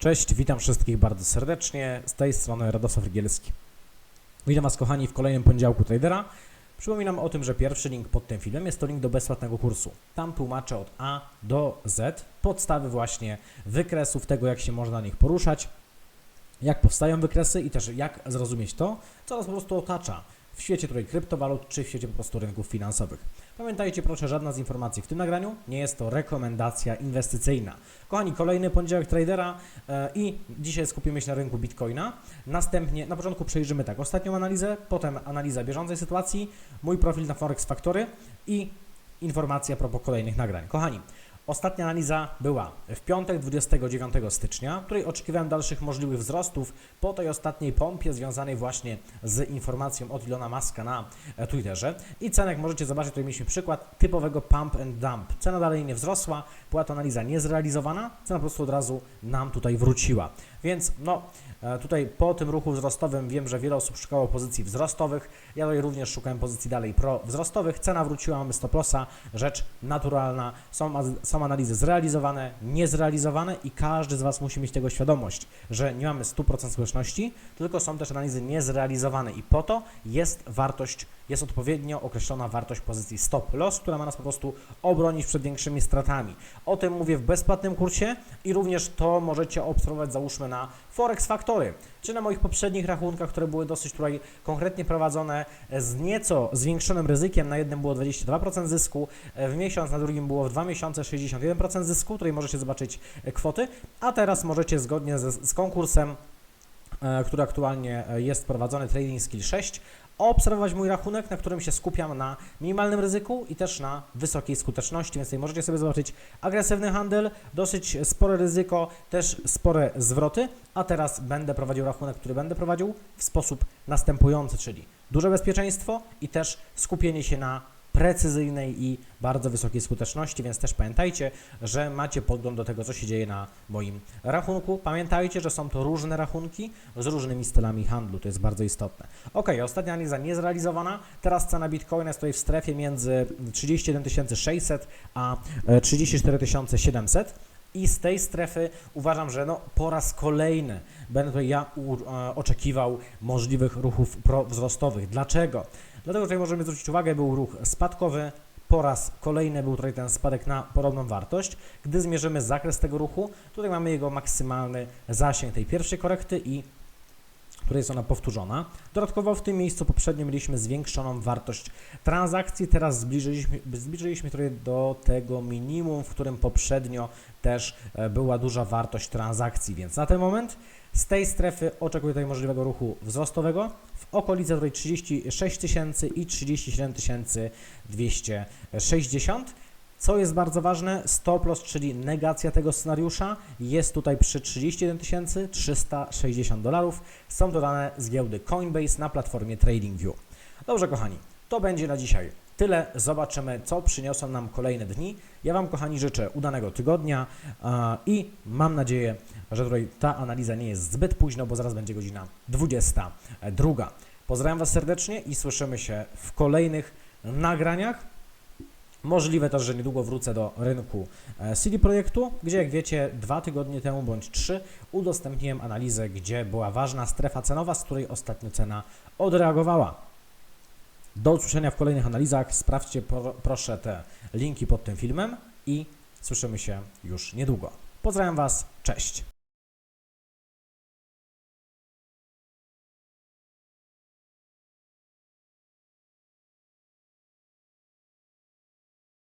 Cześć, witam wszystkich bardzo serdecznie. Z tej strony Radosław Rygielski. Witam Was, kochani, w kolejnym poniedziałku tradera. Przypominam o tym, że pierwszy link pod tym filmem jest to link do bezpłatnego kursu. Tam tłumaczę od A do Z podstawy właśnie wykresów tego, jak się można na nich poruszać, jak powstają wykresy i też jak zrozumieć to, co nas po prostu otacza w świecie tutaj kryptowalut czy w świecie po prostu rynków finansowych. Pamiętajcie proszę, żadna z informacji w tym nagraniu nie jest to rekomendacja inwestycyjna. Kochani, kolejny poniedziałek tradera e, i dzisiaj skupimy się na rynku Bitcoina. Następnie, na początku przejrzymy tak ostatnią analizę, potem analiza bieżącej sytuacji, mój profil na Forex Factory i informacja a propos kolejnych nagrań. Kochani, Ostatnia analiza była w piątek 29 stycznia, w której oczekiwałem dalszych możliwych wzrostów po tej ostatniej pompie związanej właśnie z informacją od Ilona Maska na e, Twitterze. I cenę, jak możecie zobaczyć, tutaj mieliśmy przykład typowego pump and dump. Cena dalej nie wzrosła, była to analiza niezrealizowana, cena po prostu od razu nam tutaj wróciła. Więc no, e, tutaj po tym ruchu wzrostowym wiem, że wiele osób szukało pozycji wzrostowych. Ja tutaj również szukałem pozycji dalej pro-wzrostowych. Cena wróciła, mamy stop lossa, rzecz naturalna. Są, są analizy zrealizowane, niezrealizowane i każdy z Was musi mieć tego świadomość, że nie mamy 100% skuteczności, tylko są też analizy niezrealizowane i po to jest wartość, jest odpowiednio określona wartość pozycji stop loss, która ma nas po prostu obronić przed większymi stratami. O tym mówię w bezpłatnym kursie i również to możecie obserwować załóżmy na Forex Factory, czy na moich poprzednich rachunkach, które były dosyć tutaj konkretnie prowadzone z nieco zwiększonym ryzykiem. Na jednym było 22% zysku w miesiąc, na drugim było w dwa miesiące 61% zysku. Tutaj możecie zobaczyć e, kwoty, a teraz możecie zgodnie z, z konkursem e, który aktualnie e, jest prowadzony, Trading Skill 6, obserwować mój rachunek, na którym się skupiam na minimalnym ryzyku i też na wysokiej skuteczności, więc tutaj możecie sobie zobaczyć agresywny handel, dosyć spore ryzyko, też spore zwroty, a teraz będę prowadził rachunek, który będę prowadził w sposób następujący, czyli duże bezpieczeństwo i też skupienie się na precyzyjnej i bardzo wysokiej skuteczności, więc też pamiętajcie, że macie podgląd do tego, co się dzieje na moim rachunku. Pamiętajcie, że są to różne rachunki z różnymi stylami handlu, to jest bardzo istotne. Ok, ostatnia analiza niezrealizowana. Teraz cena Bitcoina tutaj w strefie między 31 600 a e, 34 700. I z tej strefy uważam, że no, po raz kolejny będę ja u, e, oczekiwał możliwych ruchów prowzrostowych. Dlaczego? Dlatego tutaj możemy zwrócić uwagę, był ruch spadkowy, po raz kolejny był tutaj ten spadek na podobną wartość. Gdy zmierzymy zakres tego ruchu, tutaj mamy jego maksymalny zasięg tej pierwszej korekty i tutaj jest ona powtórzona. Dodatkowo w tym miejscu poprzednio mieliśmy zwiększoną wartość transakcji, teraz zbliżyliśmy, zbliżyliśmy trochę do tego minimum, w którym poprzednio też e, była duża wartość transakcji, więc na ten moment z tej strefy oczekuję tutaj możliwego ruchu wzrostowego w okolicy tutaj 36 tysięcy i 37 260. Co jest bardzo ważne, stop loss, czyli negacja tego scenariusza, jest tutaj przy 31 360 dolarów. Są dodane z giełdy Coinbase na platformie TradingView. Dobrze, kochani, to będzie na dzisiaj. Tyle. Zobaczymy, co przyniosą nam kolejne dni. Ja Wam, kochani, życzę udanego tygodnia i mam nadzieję, że tutaj ta analiza nie jest zbyt późno, bo zaraz będzie godzina 22. Pozdrawiam Was serdecznie i słyszymy się w kolejnych nagraniach. Możliwe też, że niedługo wrócę do rynku e, CD Projektu, gdzie jak wiecie dwa tygodnie temu bądź trzy udostępniłem analizę, gdzie była ważna strefa cenowa, z której ostatnio cena odreagowała. Do usłyszenia w kolejnych analizach. Sprawdźcie pro, proszę te linki pod tym filmem i słyszymy się już niedługo. Pozdrawiam Was, cześć!